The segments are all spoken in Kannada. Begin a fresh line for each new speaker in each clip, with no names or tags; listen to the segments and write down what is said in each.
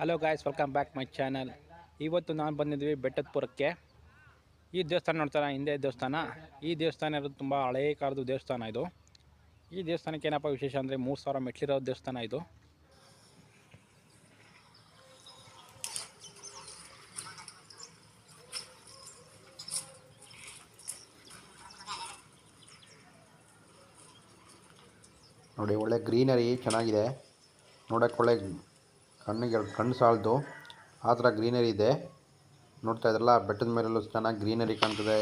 Hello guys welcome back my channel ಇವತ್ತು ನಾನು ಬಂದಿದ್ವಿ ಬೆಟ್ಟದಪುರಕ್ಕೆ ಈ ದೇವಸ್ಥಾನ ನೋಡ್ತಾರ? ಹಿಂದೆ ದೇವಸ್ಥಾನ. ಈ ದೇವಸ್ಥಾನ ಇರೋದು ತುಂಬ ಹಳೇ ಕಾಲದ ದೇವಸ್ಥಾನ ಇದು. ಈ ದೇವಸ್ಥಾನಕ್ಕೆ ಏನಪ್ಪ ವಿಶೇಷ ಅಂದರೆ ಮೂರು ಸಾವಿರ ಮೆಟ್ಲಿರೋ ದೇವಸ್ಥಾನ ಇದು.
ನೋಡಿ, ಒಳ್ಳೆ ಗ್ರೀನರಿ ಚೆನ್ನಾಗಿದೆ. ನೋಡೋಕ್ಕೆ ಒಳ್ಳೆ ಕಣ್ಣಿಗೆ ಕಣ್ಣು ಸಾಲದು. ಆ ಥರ ಗ್ರೀನರಿ ಇದೆ. ನೋಡ್ತಾ ಇದ್ರಲ್ಲ, ಬೆಟ್ಟದ ಮೇಲೆಲ್ಲೂ ಚೆನ್ನಾಗಿ ಗ್ರೀನರಿ ಕಾಣ್ತದೆ.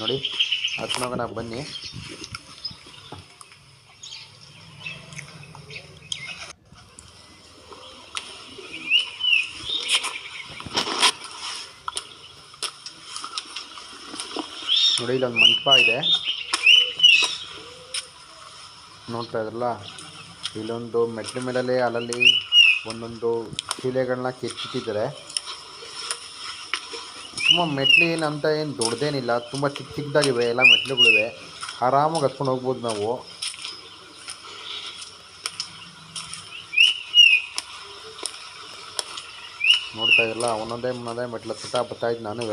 ನೋಡಿ ಹತ್ನೋಗೋಣ ಬನ್ನಿ. ನೋಡಿ, ಇಲ್ಲೊಂದು ಮಂಟಪ ಇದೆ. ನೋಡ್ತಾ ಇದ್ರಲ್ಲ, ಇಲ್ಲೊಂದು ಮೆಟ್ಲ ಮೇಲಲ್ಲಿ, ಅಲ್ಲಲ್ಲಿ ಒಂದೊಂದು ಶಿಲೆಗಳನ್ನ ಕೆತ್ತಿಟ್ಟಿದ್ದಾರೆ ತುಂಬ ಮೆಟ್ಲು ಏನಂತ ಏನು ದೊಡ್ಡದೇನಿಲ್ಲ. ತುಂಬ ಚಿಕ್ಕ ಚಿಕ್ಕದಾಗಿವೆ, ಎಲ್ಲ ಮೆಟ್ಲುಗಳಿವೆ. ಆರಾಮಾಗಿ ಹತ್ಕೊಂಡು ಹೋಗ್ಬೋದು ನಾವು. ನೋಡ್ತಾ ಇದ್ರಲ್ಲ, ಒಂದೊಂದೇ ಒಂದೊಂದೇ ಮೆಟ್ಲು ಹತ್ತಾ ಬರ್ತಾ ಇದ್ದು ನಾನೂ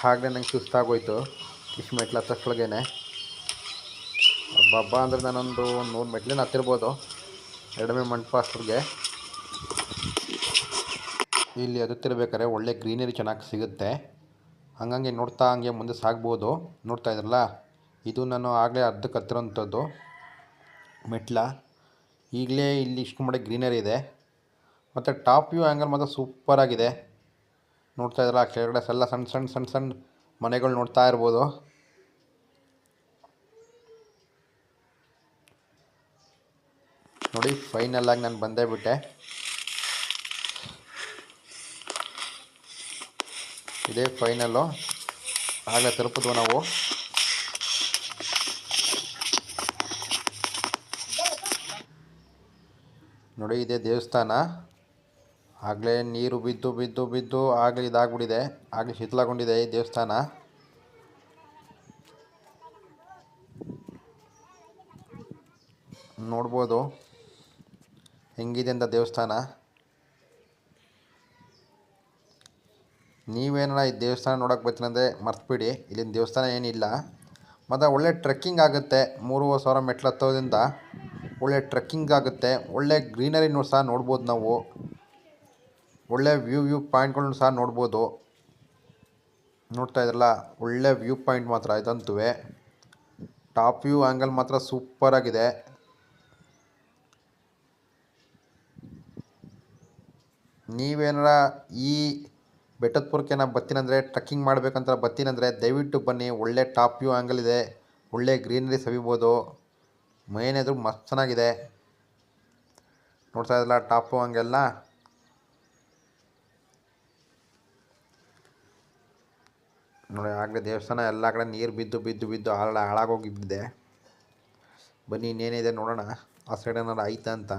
ಹಾಗೆ ನಂಗೆ ಸುಸ್ತಾಗೋಯ್ತು, ಇಷ್ಟು ಮೆಟ್ಲು ಹತ್ತಷ್ಟೊಳಗೇನೆ ಹಬ್ಬ ಅಂದರೆ ನಾನೊಂದು ಒಂದು ನೂರು ಮೆಟ್ಲಿನ ಹತ್ತಿರ್ಬೋದು. ಎರಡನೇ ಮಂಟಪ ಅಷ್ಟರಿಗೆ ಇಲ್ಲಿ ಹತ್ತುತ್ತಿರ್ಬೇಕಾದ್ರೆ ಒಳ್ಳೆ ಗ್ರೀನರಿ ಚೆನ್ನಾಗಿ ಸಿಗುತ್ತೆ. ಹಂಗಂಗೆ ನೋಡ್ತಾ ಹಂಗೆ ಮುಂದೆ ಸಾಗ್ಬೋದು. ನೋಡ್ತಾ ಇದ್ರಲ್ಲ? ಇದು ನಾನು ಆಗಲೇ ಅರ್ಧ ಹತ್ತಿರೋಂಥದ್ದು. ಮೆಟ್ಲ. ಈಗಲೇ ಇಲ್ಲಿ ಇಷ್ಟು ಮಾಡಿ ಗ್ರೀನರಿ ಇದೆ. ಮತ್ತು ಟಾಪ್ ವ್ಯೂ ಆ್ಯಂಗಲ್ ಮಾತ್ರ ಸೂಪರಾಗಿದೆ. ನೋಡ್ತಾ ಇದ್ರಲ್ಲ ಕೆಳಗಡೆ ಎಲ್ಲ ಸಣ್ಣ ಸಣ್ಣ ಸಣ್ಣ ಸಣ್ಣ ಮನೆಗಳು ನೋಡ್ತಾ ಇರ್ಬೋದು. ನೋಡಿ ಫೈನಲ್ ಆಗಿ ನಾನು ಬಂದೇ ಬಿಟ್ಟೆ. ಇದೇ ಫೈನಲ್ಲು ಆಗಲೇ ತಲುಪಿದ್ವು ನಾವು. ನೋಡಿ, ಇದೇ ದೇವಸ್ಥಾನ. ಆಗಲೇ ನೀರು ಬಿದ್ದು ಬಿದ್ದು ಬಿದ್ದು ಆಗಲೇ ಇದಾಗ್ಬಿಟ್ಟಿದೆ. ಆಗಲೇ ಶಿಥಿಲಗೊಂಡಿದೆ ಈ ದೇವಸ್ಥಾನ. ನೋಡ್ಬೋದು. ಹೆಂಗಿದೆ ಅಂತ ದೇವಸ್ಥಾನ? ನೀವೇನಾರ ಈ ದೇವಸ್ಥಾನ ನೋಡೋಕೆ ಬರ್ತೀನಂದರೆ ಮರ್ತುಬಿಡಿ. ಇಲ್ಲಿನ ದೇವಸ್ಥಾನ ಏನಿಲ್ಲ. ಮತ್ತು ಒಳ್ಳೆ ಟ್ರೆಕ್ಕಿಂಗ್ ಆಗುತ್ತೆ. ಮೂರುವರೆ ಸಾವಿರ ಮೆಟ್ಲು ಹತ್ತೋದ್ರಿಂದ ಒಳ್ಳೆ ಟ್ರೆಕ್ಕಿಂಗ್ ಆಗುತ್ತೆ. ಒಳ್ಳೆ ಗ್ರೀನರಿನೂ ಸಹ ನೋಡ್ಬೋದು ನಾವು. ಒಳ್ಳೆ ವ್ಯೂ ವ್ಯೂ ಪಾಯಿಂಟ್ಗಳನ್ನು ಸಹ ನೋಡ್ಬೋದು. ನೋಡ್ತಾ ಇದ್ರಲ್ಲ, ಒಳ್ಳೆ ವ್ಯೂ ಪಾಯಿಂಟ್ ಮಾತ್ರ ಇದಂತೂ ಟಾಪ್ ವ್ಯೂ ಆ್ಯಂಗಲ್ ಮಾತ್ರ ಸೂಪರಾಗಿದೆ ನೀವೇನಾರ ಈ ಬೆಟ್ಟದಪುರಕ್ಕೆ ಬತ್ತೀನಂದರೆ ಟ್ರಕ್ಕಿಂಗ್ ಮಾಡಬೇಕಂತ ಬತ್ತೀನಂದರೆ ದಯವಿಟ್ಟು ಬನ್ನಿ. ಒಳ್ಳೆ ಟಾಪ್ ವ್ಯೂ ಆ್ಯಂಗಲ್ ಇದೆ. ಒಳ್ಳೆ ಗ್ರೀನರಿ ಸವಿಬೋದು. ಮೇನ್ ಎದುರು ಮಸ್ತ್ ಚೆನ್ನಾಗಿದೆ. ನೋಡ್ತಾ ಇದ್ರಲ್ಲ ಟಾಪು ಹಂಗೆಲ್ಲ ನೋಡಿ ಆಗಲೇ ದೇವಸ್ಥಾನ ಎಲ್ಲ ಕಡೆ ನೀರು ಬಿದ್ದು ಬಿದ್ದು ಬಿದ್ದು ಹಾಳ ಹಾಳಾಗೋಗಿದ್ದಿದೆ ಬನ್ನಿ, ಇನ್ನೇನಿದೆ ನೋಡೋಣ. ಆ ಸೈಡ್ ಏನಾರು ಆಯ್ತಾ ಅಂತ.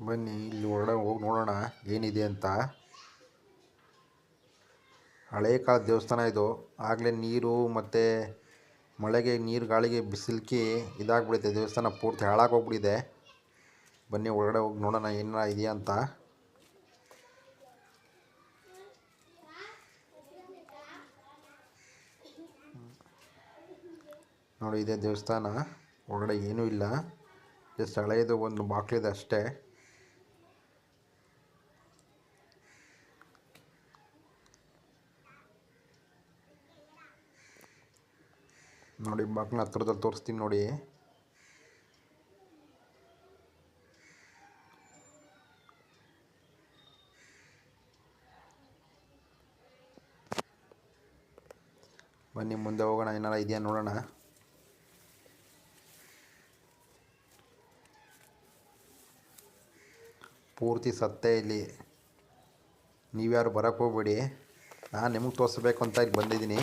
ಬನ್ನಿ, ಇಲ್ಲಿ ಹೊರಡ ಹೋಗಿ ನೋಡೋಣ, ಏನಿದೆ ಅಂತ. ಹಳೆ ಕಾಲದ ದೇವಸ್ಥಾನ ಇದು. ಆಗಲೇ ನೀರು ಮತ್ತು ಮಳೆಗೆ, ನೀರು ಗಾಳಿಗೆ ಬಿಸಿಲ್ಕಿ ಇದಾಗ್ಬಿಡುತ್ತೆ. ದೇವಸ್ಥಾನ ಪೂರ್ತಿ ಹಾಳಾಗೋಗ್ಬಿಟ್ಟಿದೆ ಬನ್ನಿ, ಒಳಗಡೆ ಹೋಗಿ ನೋಡೋಣ, ಏನಾರ ಇದೆಯಾ ಅಂತ. ನೋಡಿ, ಇದೆ ದೇವಸ್ಥಾನ. ಒಳಗಡೆ ಏನೂ ಇಲ್ಲ. ಜಸ್ಟ್ ಹಳೆಯದು ಒಂದು ಬಾಕ್ಲಿದೆ ಅಷ್ಟೇ. ನೋಡಿ ಬಾಗಿಲ ಹತ್ರದಲ್ಲಿ ತೋರಿಸ್ತೀನಿ ನೋಡಿ. ಬನ್ನಿ, ಮುಂದೆ ಹೋಗೋಣ, ಏನಾರ ಇದೆಯಾ ನೋಡೋಣ. ಪೂರ್ತಿ ಸತ್ತೆ ಇಲ್ಲಿ. ನೀವ್ಯಾರು ಬರೋಕ್ಕೆ ಹೋಗ್ಬೇಡಿ. ನಾನು ನಿಮಗೆ ತೋರಿಸ್ಬೇಕು ಅಂತ ಇಲ್ಲಿ ಬಂದಿದ್ದೀನಿ.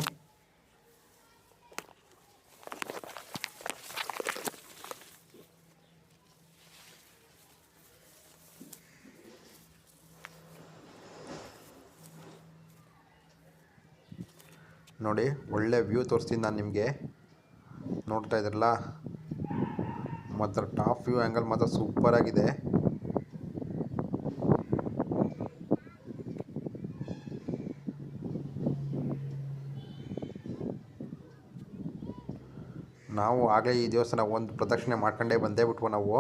ನೋಡಿ, ಒಳ್ಳೆ ವ್ಯೂ ತೋರಿಸ್ತೀನಿ ನಾನು ನಿಮಗೆ. ನೋಡ್ತಾ ಇದ್ರಲ್ಲ ಮಾತ್ರ ಟಾಪ್ ವ್ಯೂ ಆ್ಯಂಗಲ್ ಮಾತ್ರ ಸೂಪರಾಗಿದೆ ನಾವು ಆಗಲೇ ಈ ದೇವಸ್ಥಾನ ಒಂದು ಪ್ರದಕ್ಷಿಣೆ ಮಾಡ್ಕೊಂಡೇ ಬಂದೇ ಬಿಟ್ವು ನಾವು?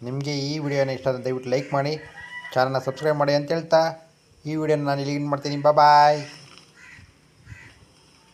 ನಿಮಗೆ ಈ ವಿಡಿಯೋನ ಇಷ್ಟ ಆದರೆ ದಯವಿಟ್ಟು ಲೈಕ್ ಮಾಡಿ. ಚಾನಲ್ನ ಸಬ್ಸ್ಕ್ರೈಬ್ ಮಾಡಿ ಅಂತ ಹೇಳ್ತಾ ಈ ವಿಡಿಯೋನ ನಾನು ಇಲ್ಲಿಗೆ ಮಾಡ್ತೀನಿ. ಬಾಯ್